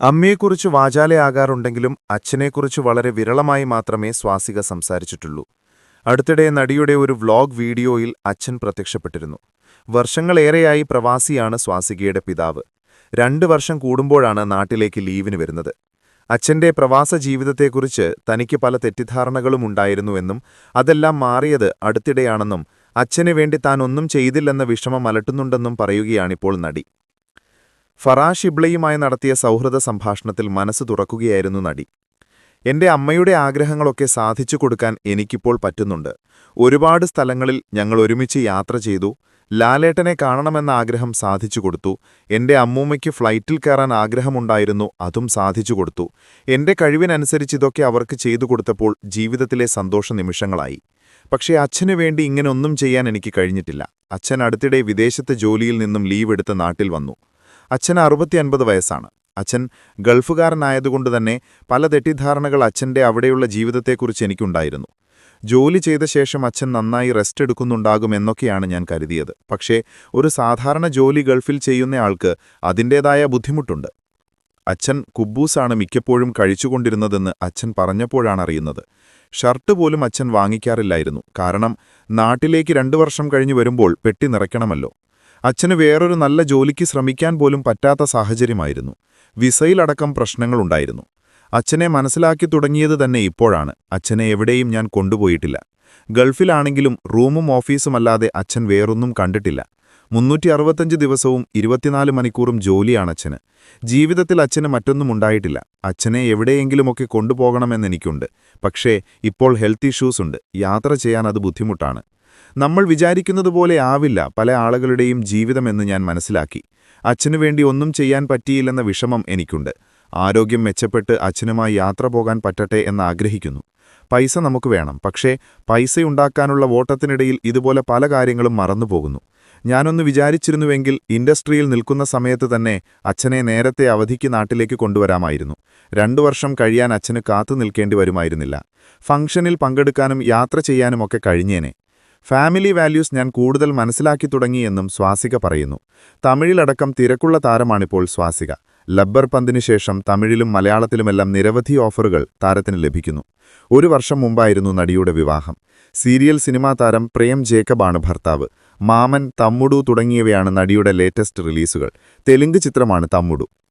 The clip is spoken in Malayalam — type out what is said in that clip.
അമ്മയെക്കുറിച്ച് വാചാലയാകാറുണ്ടെങ്കിലും അച്ഛനെക്കുറിച്ച് വളരെ വിരളമായി മാത്രമേ സ്വാസിക സംസാരിച്ചിട്ടുള്ളൂ. അടുത്തിടെ നടിയുടെ ഒരു വ്ലോഗ് വീഡിയോയിൽ അച്ഛൻ പ്രത്യക്ഷപ്പെട്ടിരുന്നു. വർഷങ്ങളേറെയായി പ്രവാസിയാണ് സ്വാസികയുടെ പിതാവ്. രണ്ട് വർഷം കൂടുമ്പോഴാണ് നാട്ടിലേക്ക് ലീവിന് വരുന്നത്. അച്ഛന്റെ പ്രവാസ ജീവിതത്തെക്കുറിച്ച് തനിക്ക് പല തെറ്റിദ്ധാരണകളും ഉണ്ടായിരുന്നുവെന്നും അതെല്ലാം മാറിയത് അടുത്തിടെയാണെന്നും അച്ഛനു വേണ്ടി താൻ ഒന്നും ചെയ്തില്ലെന്ന വിഷമം അലട്ടുന്നുണ്ടെന്നും പറയുകയാണിപ്പോൾ നടി. ഫറാഷ് ഇബ്ലയുമായി നടത്തിയ സൗഹൃദ സംഭാഷണത്തിൽ മനസ്സ് തുറക്കുകയായിരുന്നു നടി. എന്റെ അമ്മയുടെ ആഗ്രഹങ്ങളൊക്കെ സാധിച്ചു കൊടുക്കാൻ എനിക്കിപ്പോൾ പറ്റുന്നുണ്ട്. ഒരുപാട് സ്ഥലങ്ങളിൽ ഞങ്ങൾ ഒരുമിച്ച് യാത്ര ചെയ്തു. ലാലേട്ടനെ കാണണമെന്ന ആഗ്രഹം സാധിച്ചു കൊടുത്തു. എന്റെ അമ്മൂമ്മയ്ക്ക് ഫ്ലൈറ്റിൽ കയറാൻ ആഗ്രഹമുണ്ടായിരുന്നു അതും സാധിച്ചു കൊടുത്തു. എന്റെ കഴിവിനനുസരിച്ച് ഇതൊക്കെ അവർക്ക് ചെയ്തു കൊടുത്തപ്പോൾ ജീവിതത്തിലെ സന്തോഷ നിമിഷങ്ങളായി. പക്ഷേ അച്ഛനു വേണ്ടി ഇങ്ങനെയൊന്നും ചെയ്യാൻ എനിക്ക് കഴിഞ്ഞിട്ടില്ല. അച്ഛൻ അടുത്തിടെ വിദേശത്തെ ജോലിയിൽ നിന്നും ലീവ് എടുത്ത് നാട്ടിൽ വന്നു. അച്ഛന് അറുപത്തിയൻപത് വയസ്സാണ്. അച്ഛൻ ഗൾഫുകാരനായതുകൊണ്ട് തന്നെ പല തെറ്റിദ്ധാരണകൾ അച്ഛന്റെ അവിടെയുള്ള ജീവിതത്തെക്കുറിച്ച് എനിക്കുണ്ടായിരുന്നു. ജോലി ചെയ്ത ശേഷം അച്ഛൻ നന്നായി റെസ്റ്റ് എടുക്കുന്നുണ്ടാകുമെന്നൊക്കെയാണ് ഞാൻ കരുതിയത്. പക്ഷേ ഒരു സാധാരണ ജോലി ഗൾഫിൽ ചെയ്യുന്നയാൾക്ക് അതിന്റേതായ ബുദ്ധിമുട്ടുണ്ട്. അച്ഛൻ കുബ്ബൂസാണ് മിക്കപ്പോഴും കഴിച്ചുകൊണ്ടിരുന്നതെന്ന് അച്ഛൻ പറഞ്ഞപ്പോഴാണ് അറിയുന്നത്. ഷർട്ട് പോലും അച്ഛൻ വാങ്ങിക്കാറില്ലായിരുന്നു. കാരണം നാട്ടിലേക്ക് രണ്ടു വർഷം കഴിഞ്ഞു വരുമ്പോൾ പെട്ടി നിറയ്ക്കണമല്ലോ. അച്ഛന് വേറൊരു നല്ല ജോലിക്ക് ശ്രമിക്കാൻ പോലും പറ്റാത്ത സാഹചര്യമായിരുന്നു. വിസയിലടക്കം പ്രശ്നങ്ങളുണ്ടായിരുന്നു. അച്ഛനെ മനസ്സിലാക്കി തുടങ്ങിയത് തന്നെ ഇപ്പോഴാണ്. അച്ഛനെ എവിടെയും ഞാൻ കൊണ്ടുപോയിട്ടില്ല. ഗൾഫിലാണെങ്കിലും റൂമും ഓഫീസുമല്ലാതെ അച്ഛൻ വേറൊന്നും കണ്ടിട്ടില്ല. മുന്നൂറ്റി അറുപത്തഞ്ച് ദിവസവും ഇരുപത്തിനാല് മണിക്കൂറും ജോലിയാണ് അച്ഛന് ജീവിതത്തിൽ അച്ഛന് മറ്റൊന്നും ഉണ്ടായിട്ടില്ല. അച്ഛനെ എവിടെയെങ്കിലുമൊക്കെ കൊണ്ടുപോകണമെന്നെനിക്കുണ്ട് പക്ഷേ ഇപ്പോൾ ഹെൽത്ത് ഇഷ്യൂസ് ഉണ്ട്. യാത്ര ചെയ്യാൻ അത് ബുദ്ധിമുട്ടാണ്. നമ്മൾ വിചാരിക്കുന്നതുപോലെ ആവില്ല പല ആളുകളുടെയും ജീവിതമെന്ന് ഞാൻ മനസ്സിലാക്കി. അച്ഛനു വേണ്ടി ഒന്നും ചെയ്യാൻ പറ്റിയില്ലെന്ന വിഷമം എനിക്കുണ്ട്. ആരോഗ്യം മെച്ചപ്പെട്ട് അച്ഛനുമായി യാത്ര പോകാൻ പറ്റട്ടെ എന്ന് ആഗ്രഹിക്കുന്നു. പൈസ നമുക്ക് വേണം പക്ഷേ പൈസയുണ്ടാക്കാനുള്ള വോട്ടത്തിനിടയിൽ ഇതുപോലെ പല കാര്യങ്ങളും മറന്നുപോകുന്നു. ഞാനൊന്ന് വിചാരിച്ചിരുന്നുവെങ്കിൽ ഇൻഡസ്ട്രിയിൽ നിൽക്കുന്ന സമയത്ത് തന്നെ അച്ഛനെ നേരത്തെ അവധിക്ക് നാട്ടിലേക്ക് കൊണ്ടുവരാമായിരുന്നു. രണ്ടു വർഷം കഴിയാൻ അച്ഛന് കാത്തു നിൽക്കേണ്ടി വരുമായിരുന്നില്ല. ഫംഗ്ഷനിൽ പങ്കെടുക്കാനും യാത്ര ചെയ്യാനുമൊക്കെ കഴിഞ്ഞേനെ. ഫാമിലി വാല്യൂസ് ഞാൻ കൂടുതൽ മനസ്സിലാക്കി തുടങ്ങിയെന്നും സ്വാസിക പറയുന്നു. തമിഴിലടക്കം തിരക്കുള്ള താരമാണിപ്പോൾ സ്വാസിക. ലബ്ബർ പന്തിനു ശേഷം തമിഴിലും മലയാളത്തിലുമെല്ലാം നിരവധി ഓഫറുകൾ താരത്തിന് ലഭിക്കുന്നു. ഒരു വർഷം മുമ്പായിരുന്നു നടിയുടെ വിവാഹം. സീരിയൽ സിനിമാ താരം പ്രേം ജേക്കബാണ് ഭർത്താവ്. മാമൻ തമ്മുടു തുടങ്ങിയവയാണ് നടിയുടെ ലേറ്റസ്റ്റ് റിലീസുകൾ. തെലുങ്ക് ചിത്രമാണ് തമ്മുടു.